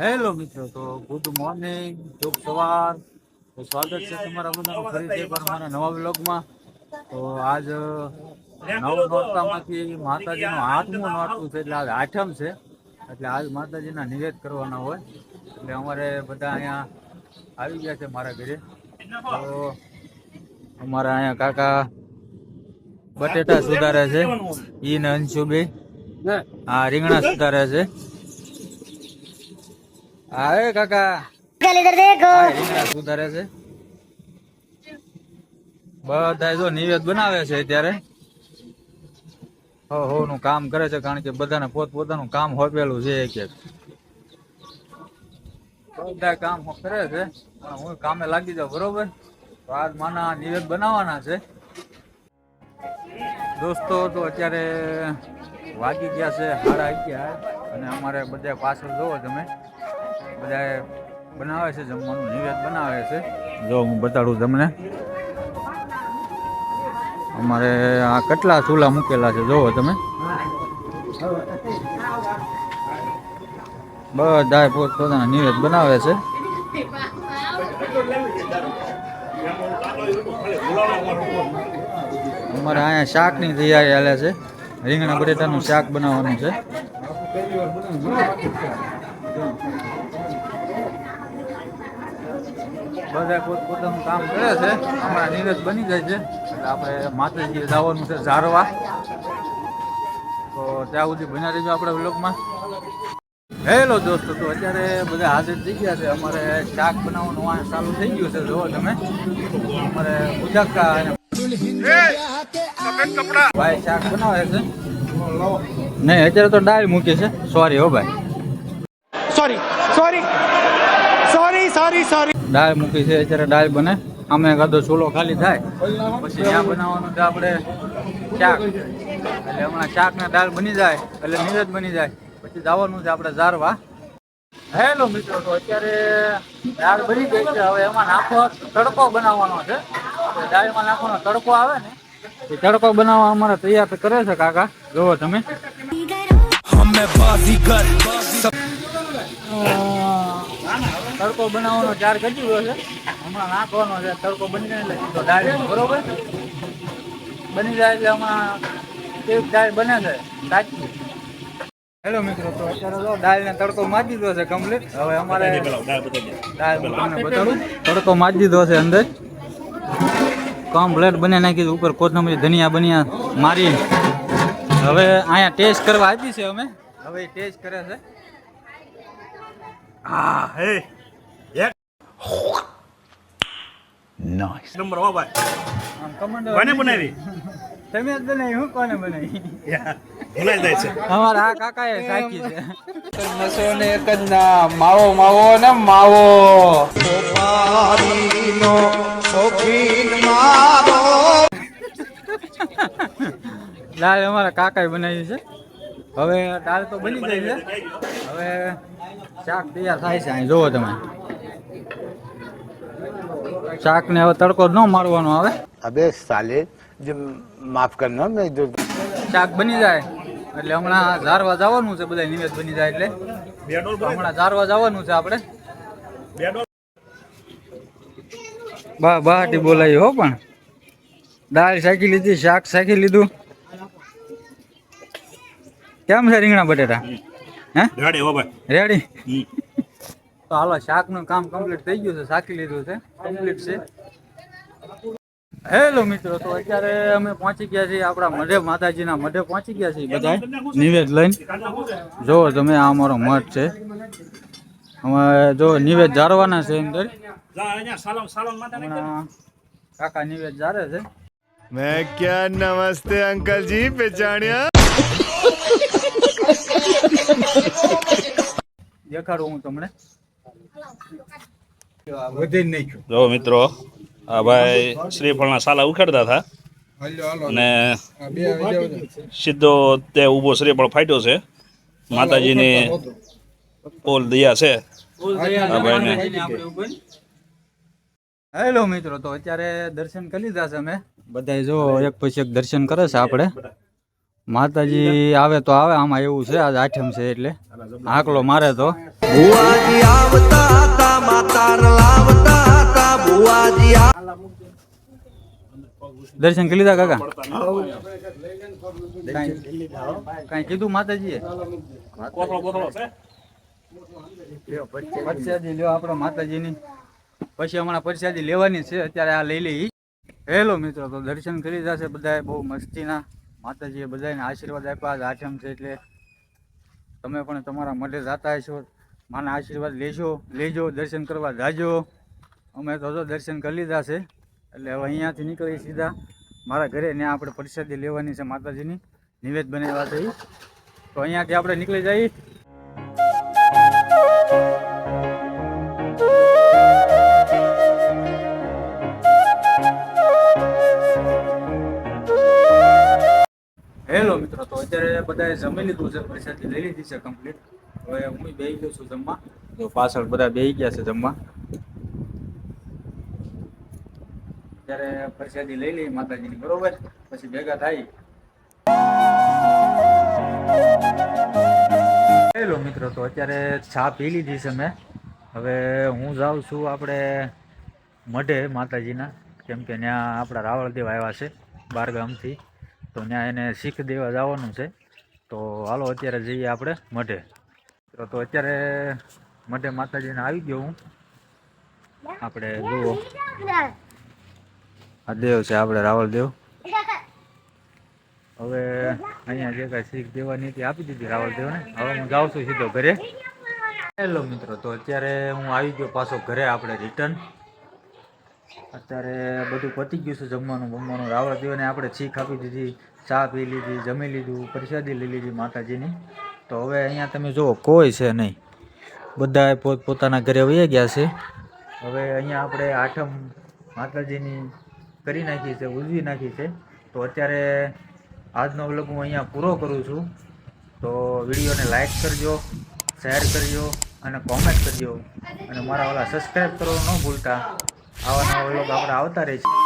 Hello મિત્રો તો good morning શુભ સવાર. તો સ્વાગત છે તમારા બધાનું ફરીથી એકવાર મારા નવા બ્લોગમાં તો આજ નવ નોરતામાંથી માતાજીનું આઠમું નોરતું છે એટલે આજ આઠમ છે. એટલે આજ માતાજીના નિવેદ કરવાના હોય. એટલે અમારે બધા અહીંયા આવી ગયા છે મારા ઘરે. તો અમારા અહીંયા કાકા બટેટા સુધારે છે. ઈ ને અંશુભાઈ હા રીંગણા સુધારે છે. આવે કાકા. સુધારે છે. બધા જો નિવેદ બનાવે છે અત્યારે. હો નું કામ કરે છે કારણ કે બધાને પોત પોતાનું કામ હોપેલું છે એક એક. બધા કામ કરે છે. પણ હું કામે લાગી જાઉં બરોબર? આજ માના નિવેદ બનાવવાના છે. દોસ્તો તો અત્યારે વાગી ગયા છે સાડા અગિયાર અને અમારે બધા પાછળ જોવો તમે. બધા બનાવે છે, જમવાનું નિવેદ બનાવે છે. જો હું બતાડું તમને. અમારે આ કેટલા ચૂલા મૂકેલા છે, જોવો તમે. બધા પોત પોતાના નિવેદ બનાવે છે. અમારે અહીંયા શાકની તૈયારી હાલે છે. રીંગણા બટેટાનું શાક બનાવવાનું છે. બધા પોતપોતાનું કામ કરે છે. અમારા નીરજ બની જાય છે. એટલે આપણે માતાજીએ જવાનું છે ઝારવા. તો ત્યાં સુધી બન્યા રહેજો આપણે બ્લોગમાં હેલો દોસ્તો, તો અત્યારે બધા હાજર થઈ ગયા છે. અમારે શાક બનાવવાનું વાહન ચાલુ થઈ ગયું છે. જુઓ તમે. અમારે ઉજાકા ભાઈ શાક બનાવે છે. નહીં, અત્યારે તો ડાળ મૂકી છે. સોરી હો ભાઈ. Sorry sorry sorry sorry sorry. દાળ મૂકી છે. અત્યારે દાળ બને. અમે કાદો ચૂલો ખાલી થાય. પછી ત્યાં બનાવવાનું છે આપણે શાક. એટલે હમણાં શાક ને દાળ બની જાય એટલે નીરજ બની જાય. પછી જવાનું છે આપણે ઝારવા. હેલો મિત્રો તો અત્યારે દાળ બની ગઈ છે. હવે એમાં નાખો તડકો બનાવવાનો છે. દાળમાં નાખવાનો તડકો આવે ને એ તડકો બનાવવા અમારે તૈયાર તો કરે છે કાકા. જોવો તમે. તડકો બનાવવાનો ચાર કરી ગયો છે. હમણાં નાખવાનો છે તડકો બની જાય એટલે સીધો ડાળ બરોબર બની જાય એટલે હમણાં કેવી દાળ બને છે? સાચી. હેલો મિત્રો તો અત્યારે જો દાળ ને તડકો મારી દીધો છે કમ્પ્લીટ હવે અમારે દાળ હું તમને બતાડું તડકો મારી દીધો છે અંદર. કમ્પ્લેટ બને નાખી. ઉપર કોથમરી ધનિયા બનિયા મારી હવે અહીંયા ટેસ્ટ કરવા આપી છે અમે. હવે ટેસ્ટ કરે છે. હા hey Nice. નંબર વા ભાઈ કમાન્ડર કોને બનાવી? તમે જ બનાવી હું કોને બનાવી? Yeah. ભૂલાઈ જાય છે. અમારા આ કાકાએ સાચી છે. નસો ને એક જ ના માવો. માવો ને માવો. દાળ અમારા કાકાએ બનાવી છે. હવે દાળ તો બની ગઈ છે. હવે શાક તૈયાર થાય છે અહીં. જોવો તમે. શાક ને હવે તડકો ન મારવાનો હવે અબે સાલે જે માફ કરના મે જો શાક બની જાય. એટલે હમણાં ઝારવા જવાનું છે બધા નિવેદ બની જાય એટલે. હમણાં ઝારવા જવાનું છે આપણે. બા બહાટી બોલાવી હો પણ. દાળ શાકી લીધી શાક શાકી લીધું. કેમ છે રીંગણા બટેટા? હે? Ready ready? તો હાલો શાકનું કામ કમ્પ્લીટ થઈ ગયું છે શાકી લીધું છે કમ્પ્લીટ છે. હેલો મિત્રો તો અત્યારે અમે પહોંચી ગયા છીએ આપણા મઢે માતાજીના મઢે પહોંચી ગયા છીએ બધા નિવેદ લઈને. જો તમે આ અમારો મઠ છે. અમે જો નિવેદ જાળવાના છે અંદર. કાકા નિવેદ જારે છે. મેં ક્યાં નમસ્તે અંકલજી પેચાણ્યા દેખાડું હું તમને. જો મિત્રો આ ભાઈ શ્રીફળના સાલા ઉખાડતા હતા. અને સીધો તે ઊભો શ્રીફળ ફાટ્યો છે. માતાજીની પોલ દયા છે. આ ભાઈને. હેલો મિત્રો તો અત્યારે દર્શન કરી લીધા છે અમે. બધા જો એક પછી એક દર્શન કરે છે આપણે. માતાજી આવે તો આવે આમાં એવું છે આજ આઠમ છે એટલે. આકલો મારે તો. ભુવાજી આવતા હતા માતાર લાવતા હતા. ભુવાજી દર્શન કરી લીધા કાકા? કઈ કીધું માતાજીએ? પરસાદી. લ્યો આપણે માતાજીની. પછી હમણાં પરસાદી લેવાની છે અત્યારે આ લઈ લઈ હેલો મિત્રો તો દર્શન કરી જશે બધા બહુ મસ્તીના. માતાજીએ બધાને આશીર્વાદ આપ્યા આજ આઠમ છે એટલે તમે પણ તમારા મઢે જતા હશો. માના આશીર્વાદ લેજો લેજો, દર્શન કરવા જાજો. અમે તો જો દર્શન કરી લીધા છે, એટલે હવે અહીંયાથી નીકળી સીધા. મારા ઘરે ત્યાં આપણે પ્રસાદી લેવાની છે માતાજીની. નિવેદ બનાવ્યા થઈ તો અહીંયાથી આપણે નીકળી જઈએ. બધાએ જમી લીધું છે પ્રસાદી લઈ લીધી છે કમ્પ્લીટ હવે હું બેહી ગયો છું જમવા. તો પાછળ બધા બેહી ગયા છે જમવા. ત્યારે પ્રસાદી લઈ લઈ માતાજીની, બરોબર? પછી ભેગા થાય. હેલો મિત્રો, તો અત્યારે ચા પી લીધી છે મેં. હવે હું જાઉં છું આપણે મઢે માતાજીના, કેમ કે ત્યાં આપણા રાવળદેવ આવ્યા છે બાર ગામથી તો ત્યાં એને શીખ દેવા જવાનું છે. તો હાલો, અત્યારે જઈએ આપણે મઢે. તો અત્યારે મઢે માતાજીને આવી ગયો હું. આપણે જુઓ. આ દેવ છે આપણે રાવળ દેવ. હવે અહીંયા જે કાંઈ શીખ દેવાની હતી, આપી દીધી રાવળ દેવને. હવે હું જાઉં છું સીધો ઘરે. હેલો મિત્રો, તો અત્યારે હું આવી ગયો પાછો ઘરે આપણે રિટર્ન અત્યારે બધું પતી ગયું છે જમવાનું બમવાનું રાવળ દેવને આપણે શીખ આપી દીધી. ચા પી લીધી, જમી લીધું, પ્રસાદી લઈ લીધી માતાજીની. તો હવે અહીંયા તમે જુઓ, કોઈ છે નહીં. બધા પોત પોતાના ઘરે વહી ગયા છે. હવે અહીંયા આપણે આઠમ માતાજીની કરી નાખી છે, ઉજવી નાખી છે. તો અત્યારે આજનો વ્લોગ હું અહીંયા પૂરો કરું છું. તો વિડીયોને લાઈક કરજો, શેર કરજો અને કોમેન્ટ કરજો. અને મારા ઓલા સબસ્ક્રાઈબ કરવાનું ન ભૂલતા. આવા નવા વ્લોગ આપણે આવતા રહે છે.